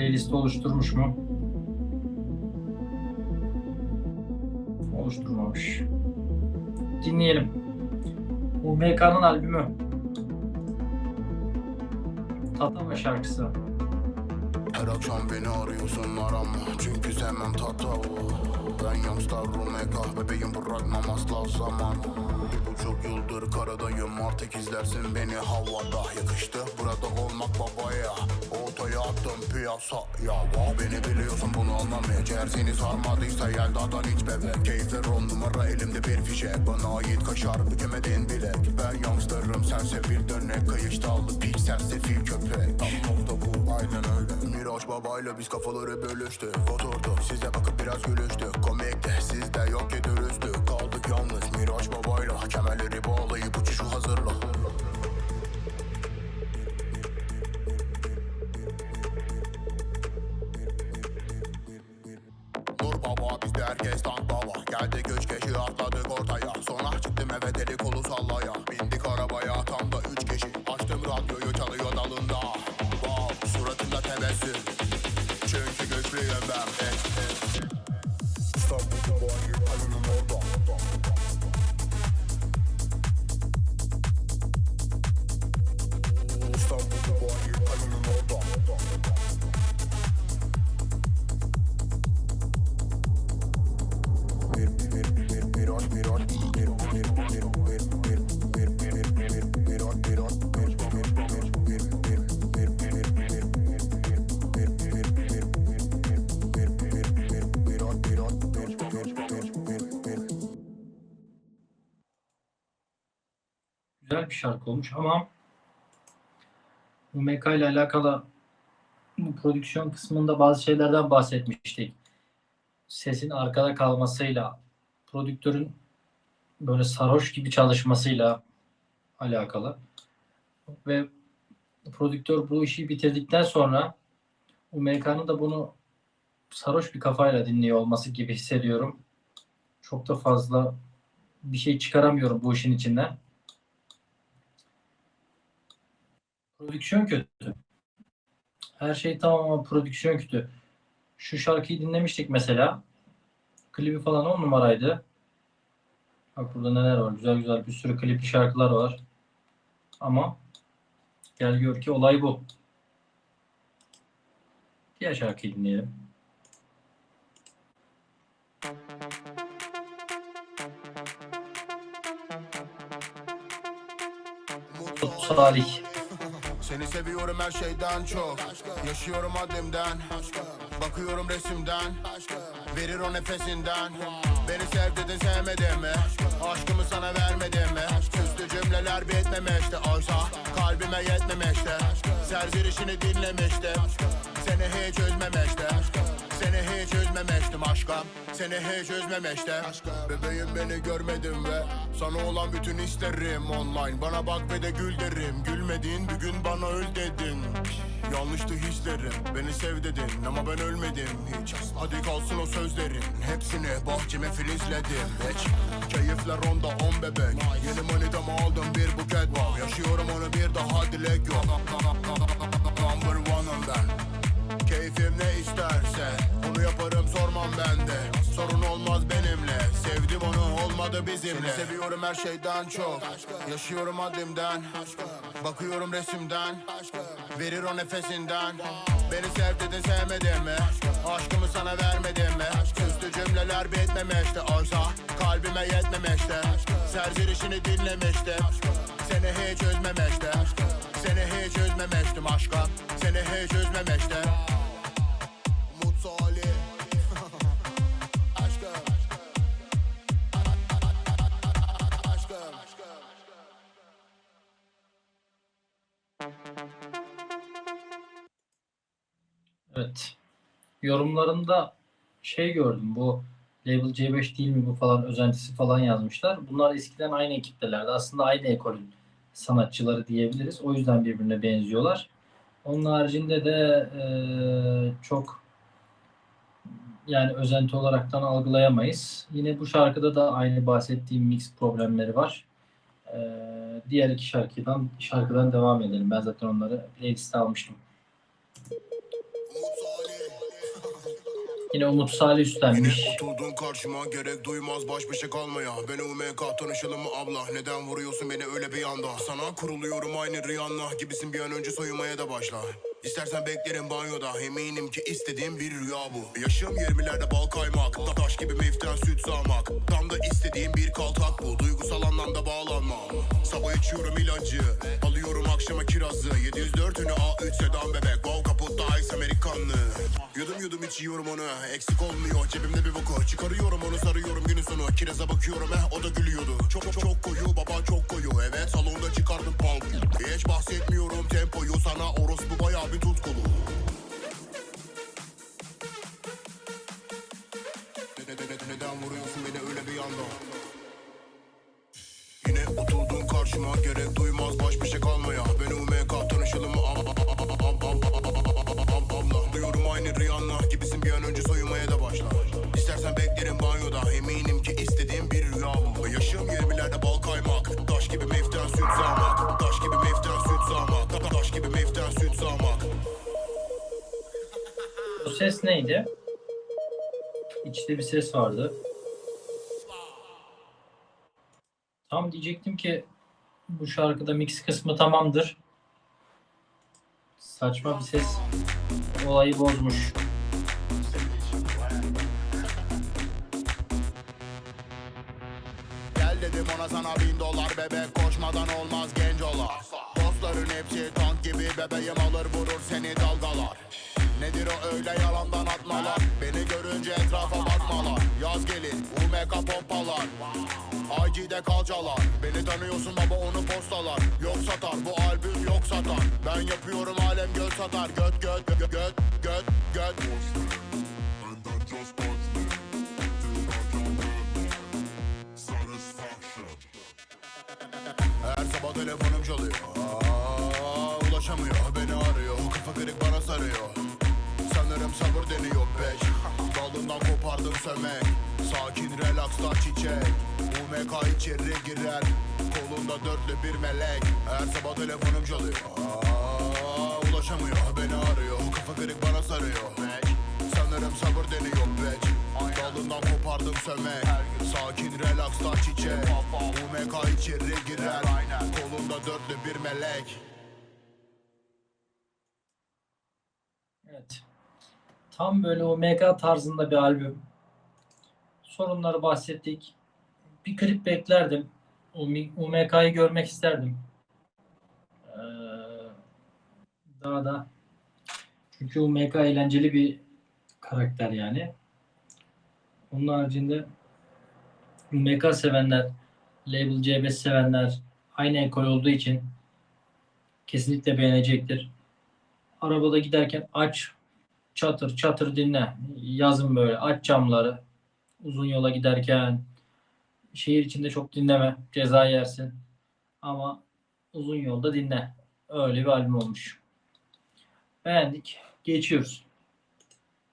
Playlist oluşturmuş mu? Oluşturmamış. Dinleyelim. UMK'nın albümü. Tatava şarkısı. Her akşam beni arıyorsun arama Çünkü sevmem tatavu Ben youngstar Rumeka Bebeğim bırakmam asla zaman Bir buçuk yıldır karadayım Artık izlersin beni havada Yakıştı burada olmak babaya Ortaya attım piyasa. Ya wow. Beni biliyorsun bunu anlamayacak Eğer seni sarmadıysa Yelda'dan hiç bebek. Keyifler on numara elimde bir fişek Bana ait kaşar bükemedin bilek Ben youngstarım sense bir dönek. Kayış dallı pik sersefil köpek. Tam nokta bu aynen öyle. Miraç babayla biz kafaları bölüştük Oturduk size bakıp biraz gülüştük Komikti sizde yok ki bizde herkes tank baba Geldi güç geçi atladık ortaya. Sonra çıktım eve deli kolu sallaya. Bindik arabaya tam da üç kişi. Açtım radyoyu çalıyor dalında. Wow suratında tebessüm. Çünkü güçlüyüm ben. İstanbul'da bu hangi kalının orada? İstanbul'da orada Güzel bir şarkı olmuş ama UMK ile alakalı bu prodüksiyon kısmında bazı şeylerden bahsetmiştik. Sesin arkada kalmasıyla, prodüktörün böyle sarhoş gibi çalışmasıyla alakalı. Ve prodüktör bu işi bitirdikten sonra UMK'nın da bunu sarhoş bir kafayla dinliyor olması gibi hissediyorum. Çok da fazla bir şey çıkaramıyorum bu işin içinden. Prodüksiyon kötü. Her şey tamam ama prodüksiyon kötü. Şu şarkıyı dinlemiştik mesela. Klibi falan on numaraydı. Bak burada neler var. Güzel güzel bir sürü klipli şarkılar var. Ama gel gör ki olay bu. Diğer şarkıyı dinleyelim. Salih. Seni seviyorum her şeyden çok. Yaşıyorum haddimden Bakıyorum resimden. Verir o nefesinden. Beni sev dedin sevmedin mi? Aşkımı sana vermedim mi? Süslü cümleler bitmemişti. Oysa kalbime yetmemişti. Serzenişini dinlemiştim Seni hiç üzmemiştim Seni hiç üzmemiştim aşkım. Seni hiç üzmemiştim. Bebeğim beni görmedin ve Sana olan bütün isterim online. Bana bak ve de gül derim. Gülmedin bir gün bana öl dedin. Yanlıştı hislerim. Beni sev dedin ama ben ölmedim hiç. Hadi kalsın o sözlerin. Hepsini bahçeme filizledim. Hiç. Keyifler onda on bebek. Yeni manitamı aldım bir buket. Wow. Yaşıyorum onu bir daha dilek yok. Number one'ım ben. Keyfim ne isterse Onu yaparım sormam ben de Sorun olmaz benimle. Sevdim onu olmadı bizimle. Seni seviyorum her şeyden çok. Yaşıyorum haddimden Bakıyorum resimden. Verir o nefesinden. Beni sev dedin sevmedin mi? Aşkımı sana vermedim mi? Süslü cümleler bitmemişti. Oysa kalbime yetmemişti. Serzenişini dinlemiştim Seni hiç üzmemiştim Seni hiç üzmemiştim aşkım Seni hiç üzmemiştim Evet. Yorumlarında şey gördüm bu Label C5 değil mi bu falan özentisi falan yazmışlar. Bunlar eskiden aynı ekiptelerdi. Aslında aynı ekolün sanatçıları diyebiliriz. O yüzden birbirine benziyorlar. Onun haricinde de eee, çok yani özenti olaraktan algılayamayız. Yine bu şarkıda da aynı bahsettiğim mix problemleri var. Eee, diğer iki şarkıdan şarkıdan devam edelim. Ben zaten onları playlist'e almıştım. Yine Umut Salih üstlenmiş. Oturdun karşıma gerek duymaz baş başa kalmaya Beni UMK tanışalım mı abla? Neden vuruyorsun beni öyle bir anda Sana kuruluyorum aynı Rihanna Gibisin. Bir an önce soyunmaya da başla. İstersen beklerim banyoda. Eminim ki istediğim bir rüya bu. Yaşım 20'lerde bal kaymak. Ta- Taş gibi meften süt sağmak. Tam da istediğim bir kaltak bu. Duygusal anlamda bağlanma Sabah içiyorum ilacı Alıyorum akşama kirazı. 704 ünü A3 sedan bebek. Bol kaputta ice amerikanlı. Yudum yudum içiyorum onu. Eksik olmuyor. Cebimde bir boku Çıkarıyorum onu sarıyorum günün sonu. Kiraza bakıyorum eh o da gülüyordu. Çok çok çok koyu baba çok koyu. Evet salonda çıkardım punk. Hiç bahsetmiyorum tempoyu. Sana orospu bayağı bir tutkulu karşıma gerek duymaz baş başa kalmaya Ben UMK tanışalım mı? Duyuyorum aynı Rihanna gibisin bir an önce soyunmaya da başla İstersen beklerim banyoda eminim ki istediğim bir rüya bu Yaşım 20'lerde bal kaymak Taş gibi meften süt sağmak Taş gibi meften süt sağmak Ta- Taş gibi meften süt sağmak Bu ses neydi? İçte bir ses vardı. Tam diyecektim ki bu şarkıda mix kısmı tamamdır. Saçma bir ses olayı bozmuş. Gel dedim ona sana bin dolar bebek koşmadan olmaz genç olar Dostların hepsi tank gibi bebeğim alır vurur seni dalgalar. Nedir o öyle yalandan atmalar? Beni görünce etrafa bakmalar. Yaz gelin UMK pompalar. IG'de kalçalar Beni tanıyorsun baba onu postalar. Yok satar bu albüm yok satar. Ben yapıyorum alem göt satar. Göt göt göt göt göt göt Aa, Ulaşamıyor beni arıyor. Kafa kırık bana sarıyor. Sanırım sabır deniyor peş Dalından kopardım sömek. Sakin relaxta çiçek. UMK içeri girer. Kolunda dörtlü bir melek. Her sabah telefonum çalıyor. Aa, Ulaşamıyor beni arıyor. Kafa kırık bana sarıyor. Sanırım sabır deniyor peş Dalından kopardım sömek. Sakin relaxta çiçek. UMK içeri girer. Kolunda dörtlü bir melek Evet. Tam böyle o mega tarzında bir albüm. Sorunları bahsettik. Bir klip beklerdim. UMK'yı görmek isterdim. Ee, daha da çünkü UMK eğlenceli bir karakter yani. Onun haricinde UMK sevenler, Label C5 sevenler aynı ekol olduğu için kesinlikle beğenecektir arabada giderken aç çatır çatır dinle. Yazın böyle aç camları. Uzun yola giderken şehir içinde çok dinleme. Ceza yersin. Ama uzun yolda dinle. Öyle bir albüm olmuş. Beğendik. Geçiyoruz.